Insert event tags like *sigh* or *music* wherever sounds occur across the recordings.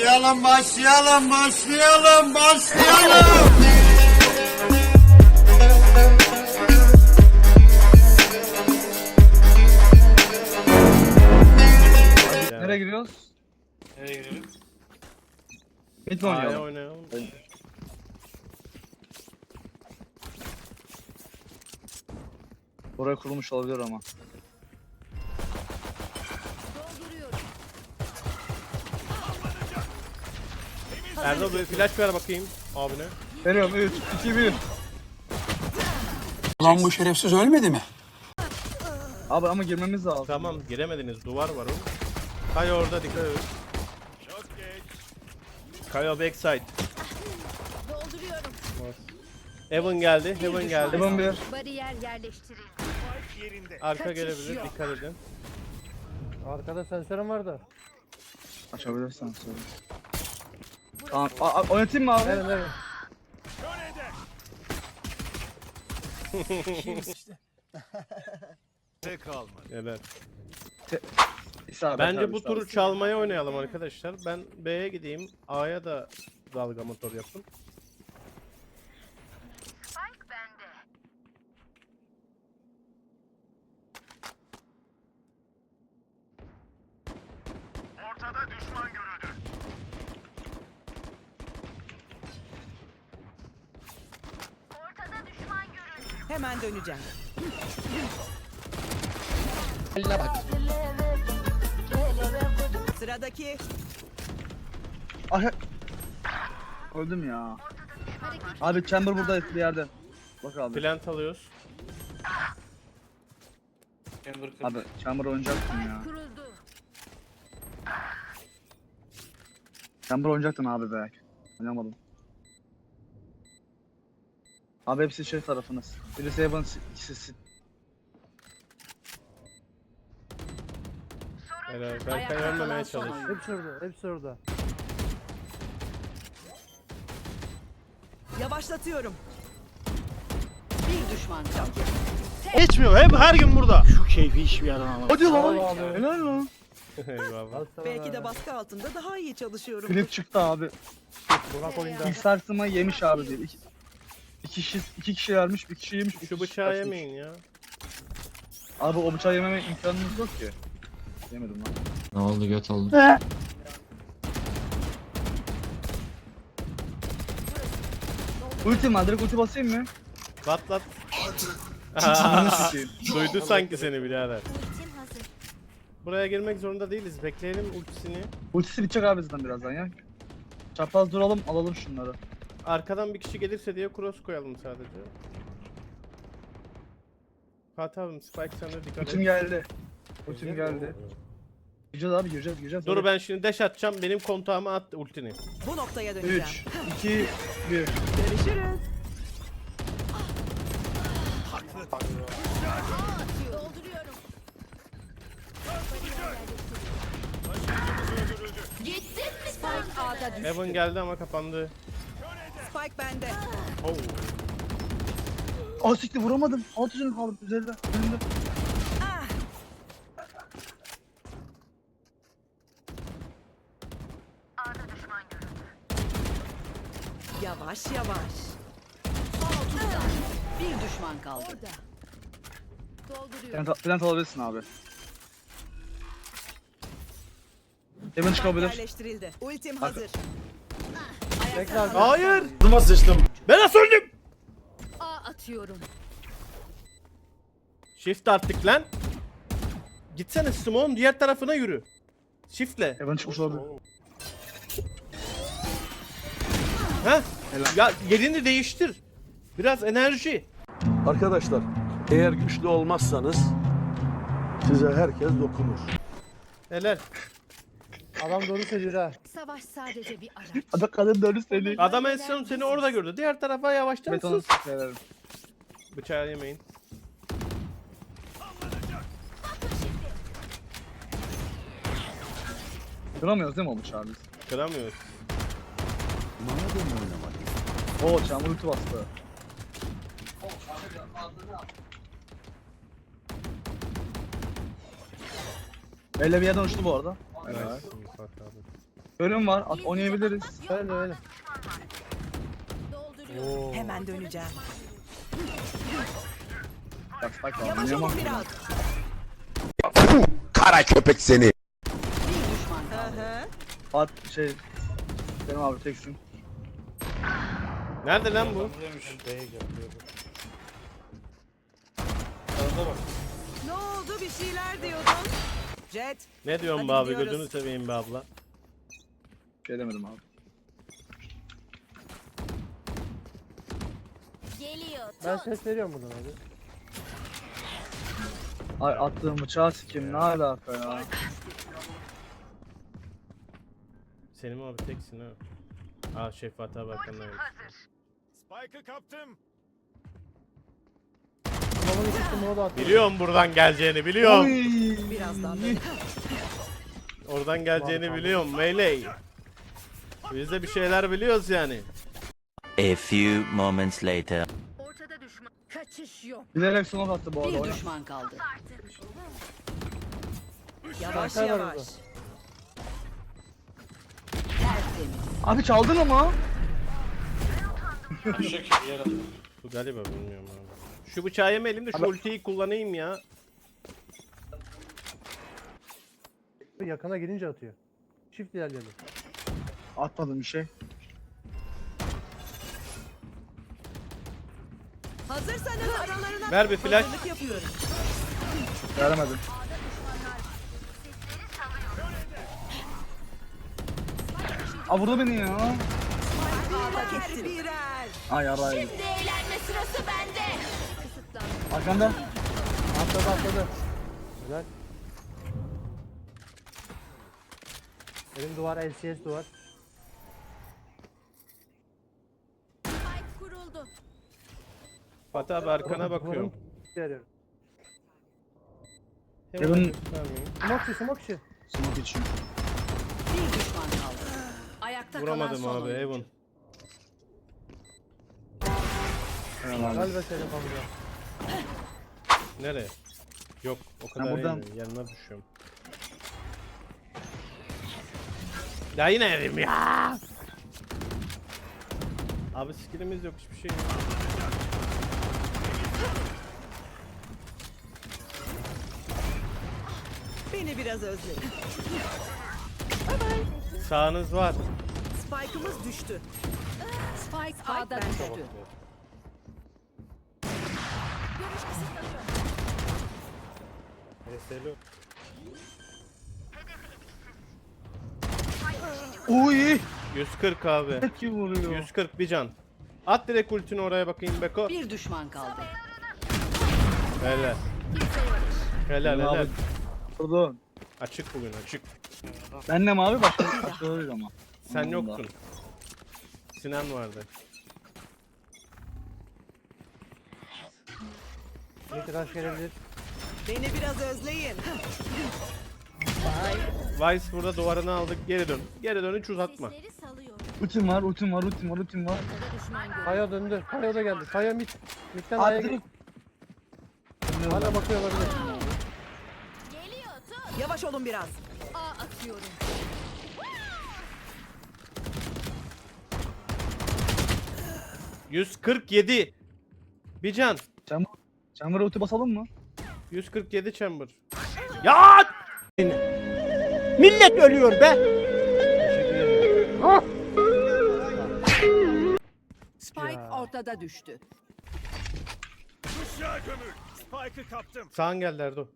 Başlayalım, başlayalım, başlayalım, başlayalım. Nereye giriyoruz? Nereye girelim? Mid mi A'ya oynayalım? oynayalım. Oraya kurulmuş olabilir ama. Erdal bir flash ver bakayım abine. Veriyorum 3, 2, 1. Lan bu şerefsiz ölmedi mi? Abi ama girmemiz lazım. Tamam giremediniz duvar var oğlum. Kayo orada dikkat et. Kayo backside. Dolduruyorum. Evan geldi. Heaven geldi. Heaven bir. Bariyer yerleştirildi. Arka Kaçış gelebilir yok. dikkat edin. Arkada sensörüm var da. Açabilirsen söyle. Tamam. A, a, oynatayım mı abi? Evet evet. Evet. İsabet Bence abi, bu turu çalmaya oynayalım arkadaşlar. Ben B'ye gideyim. A'ya da dalga motor yaptım. Hemen döneceğim. Sıradaki Ah, Öldüm ya. Abi chamber burada bir yerde. Bak abi. Plant alıyoruz. Chamber kır. Abi chamber oynayacaktım ya. kuruldu. Chamber oynayacaktın abi belki. Oynamadım. Abi hepsi şey tarafınız. Birisi Evan, ikisi sit. Helal. Berkay Ayakta ölmemeye kalan son çalış. oyuncu. Hepsi orada. Hepsi orada. Yavaşlatıyorum. Bir düşman kaldı. Geçmiyor. Hep her gün burada. Şu keyfi hiçbir yerden alamam. Hadi lan. Helal lan. Eyvallah. Sana Belki de baskı altında daha iyi çalışıyorum. Flip çıktı abi. Burak oyunda. İlk sarsımı yemiş abi diye. İki, iki kişi, iki kişi vermiş, bir kişi yemiş. bir Şu kişi bıçağı kaçmış. yemeyin ya. Abi o bıçağı yememe imkanımız yok ki. Yemedim lan. Ne oldu göt oldu. Ultim var, direkt ulti basayım mı? Patlat. Ananı *laughs* sikeyim. Duydu sanki seni birader. Ultim hazır. Buraya girmek zorunda değiliz. Bekleyelim ultisini. Ultisi bitecek abi zaten birazdan ya. Çapraz duralım, alalım şunları. Arkadan bir kişi gelirse diye cross koyalım sadece. Fatih abim Spike de dikkat Ultim et. geldi. Ultim geldi. Gireceğiz abi, gireceğiz, gireceğiz. Dur ben şimdi dash atacağım. Benim kontağıma at ultini. Bu noktaya döneceğim. 3, 2, 1. Görüşürüz. Dolduruyorum. Gittin mi Spike A'da düştü. Evan geldi ama kapandı. Spike bende. Oh. Aa siktir vuramadım. Alt yüzünü kaldım üzerinde. Önümde. Ah! Yavaş yavaş. Bir düşman kaldı. Orada. Dolduruyorum. Plant, plant alabilirsin abi. Hemen çıkabilir. Yerleştirildi. Ultim hazır. Tekrar. Hayır. Durma sıçtım. Ben nasıl öldüm? A atıyorum. Shift artık lan. Gitsene Simon diğer tarafına yürü. Shift'le. Hemen çıkmış olabilir. Ha? Ya yerini değiştir. Biraz enerji. Arkadaşlar eğer güçlü olmazsanız size herkes dokunur. Helal. Adam doğru söylüyor ha. Savaş sadece bir araç. *laughs* Adam kadın dönü seni. Adam en son seni orada gördü. Diğer tarafa yavaştan Betonu sus. sikerim. Bıçağı yemeyin. Duramıyoruz değil mi olmuş abi? Kıramıyoruz. Oo çamur ulti bastı. Öyle bir yerden uçtu bu arada. Evet. Fatih abi. Var. At, oynayabiliriz. Öyle öyle. Dolduruyorum. Hemen döneceğim. Bak bak. Yavaş Oynayamam. biraz. Kara köpek seni. At şey. Benim abi teksin. Nerede lan bu? Ne oldu bir şeyler diyordun. Jet. Ne diyorsun Hadi abi gidiyoruz. gözünü seveyim be abla. Şey demedim abi. Geliyor. Ben ses veriyorum buradan abi. Ay attığım bıçağı sikim ne alaka ya. Selim abi teksin ha. Aa şey Fatih abi arkandan gelmiş. Spike'ı kaptım. Biliyorum buradan geleceğini biliyorum. Birazdan dön. Oradan geleceğini biliyorum Meyley. Biz de bir şeyler biliyoruz yani. A few moments later. Ortada düşman. Kaçış yok. Bilerek smoke attı bu arada. Bir düşman kaldı. Yavaş var yavaş. orada. Tertemiz. Abi çaldın ama. Bu galiba bilmiyorum abi. Şu bıçağı yemeyelim de şu Abi- ultiyi kullanayım ya. Yakına gelince atıyor. Çift ilerleyelim. Atmadım bir şey. Hazırsanız aralarına Ver bir flash. hazırlık yapıyorum. Veremedim. Aa vurdu beni ya. Paket birer. Ay yaray. Şimdi eğlenme sırası bende. Kısıtlandı. Arkanda. Atladı atladı. Güzel. Benim duvar LCS duvar. Spike kuruldu. Fatih abi arkana bakıyorum. Veriyorum. Hemen Yarın-. Smoke işi smoke işi. Smoke içiyorum. Bir düşman kaldı. Ayakta Vuramadım kalan son abi oyuncu. Evan. Galiba senin kamera. Nereye? Yok o kadar buradan- eğmiyorum. Yanına düşüyorum. Ya yine erim ya. Abi skillimiz yok hiçbir şey yok. Beni biraz özledim. Sağınız var. Spike'ımız düştü. Spike A'da düştü. Görüş kısıtlanıyor. Reseli. Uy. 140 abi. Ki vuruyor. 140 bir can. At direkt ultini oraya bakayım Beko. Bir düşman kaldı. Helal. Helal Benim helal. abi- Vurdu. Açık bugün açık. Ben de mi abi başka başka değil ama. Sen Anladım da. yoktun. Sinan vardı. Taş gelebilir. Beni biraz özleyin. Vice burada duvarını aldık. Geri dön. Geri dön hiç uzatma. Sesleri salıyorum. Ultim var, ultim var, ultim var, ultim var. Ortada düşman görüyorum. Kaya döndü. Kaya da geldi. Kaya mid. Mid'den Abi A'ya gidiyor. Hala bakıyor olabilir. Geliyor tut. Yavaş olun biraz. A atıyorum. Cık, 147. Bir can. Chamber, Chamber'a ulti basalım mı? 147 chamber. Ya! Millet ölüyor be. Spike ortada düştü. Kuşağı gömül. Spike'ı kaptım. Sağın geldi Erdo.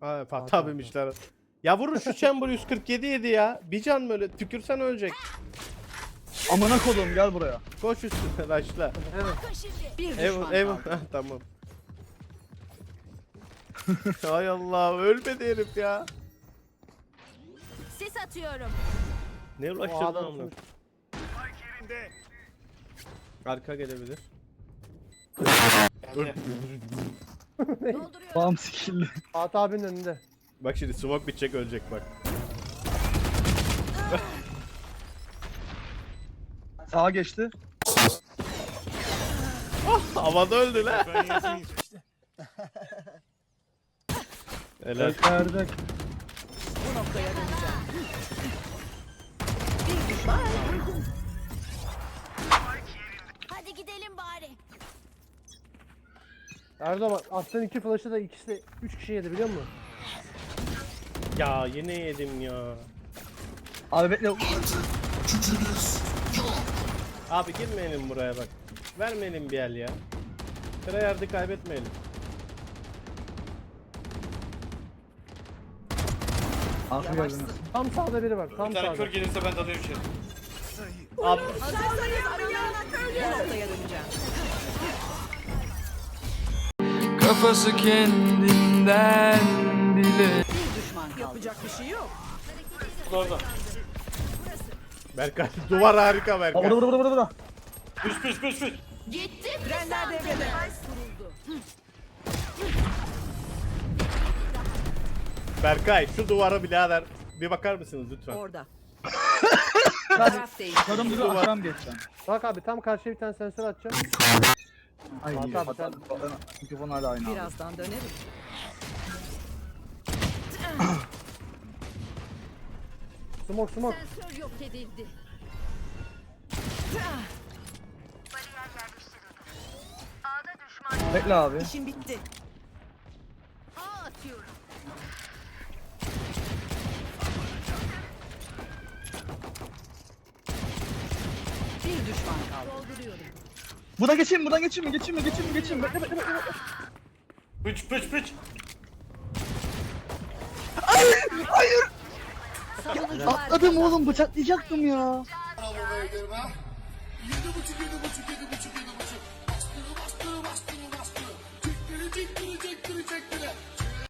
Aa Fatih Fatih abi. abiymişler. Ya vurun şu chamber 147 yedi ya. Bir can böyle tükürsen ölecek. Amına kodum gel buraya. Koş üstüne başla. Bakın şimdi. Bir düşman. Ha, *laughs* tamam. *laughs* Hay Allah ölmedi herif ya. Sis atıyorum. Ne ulaştırdın adam amına? Arka gelebilir. Dolduruyorum. Skill'li. Fatih abinin önünde. Bak şimdi smoke bitecek ölecek bak. *laughs* Sağa geçti. Havada öldü lan. *laughs* Helal. Gösterdik. Bu noktaya döneceğim. Hadi gidelim bari. Erdoğan attığın iki flash'ı da ikisi de 3 kişi yedi biliyor musun? Ya yine yedim ya. Abi bekle. Abi girmeyelim buraya bak. Vermeyelim bir el ya. Treyarch'ı kaybetmeyelim. Arka geldi. Tam sağda biri var. Tam sağda. gelirse ben dalıyorum içeri. Abi Bu. Kafası kendinden bile Yapacak bir şey yok. Orada. Berkay duvar harika Aa, Berkay. burada burada burada burada. Püş püş püş püş. Gitti. Frenler devrede. Berkay şu duvara birader bir bakar mısınız lütfen? Orada. Hadi. *laughs* Taraf değil. Adam duruyor aşağım geçeceğim. Bak abi tam karşıya bir tane sensör atacağım. Ay Fatih abi, sen- Mikrofon hala aynı abi. Birazdan dönerim. *clears throat* Smoke smoke. Sensör yok edildi. Bekle abi. İşim bitti. Aa atıyorum. Bir düşman kaldı. Buradan geçeyim buradan geçeyim mi geçeyim mi geçeyim mi geçeyim mi? Bekle bekle bekle. Püç püç püç. Atladım oğlum bıçaklayacaktım ya.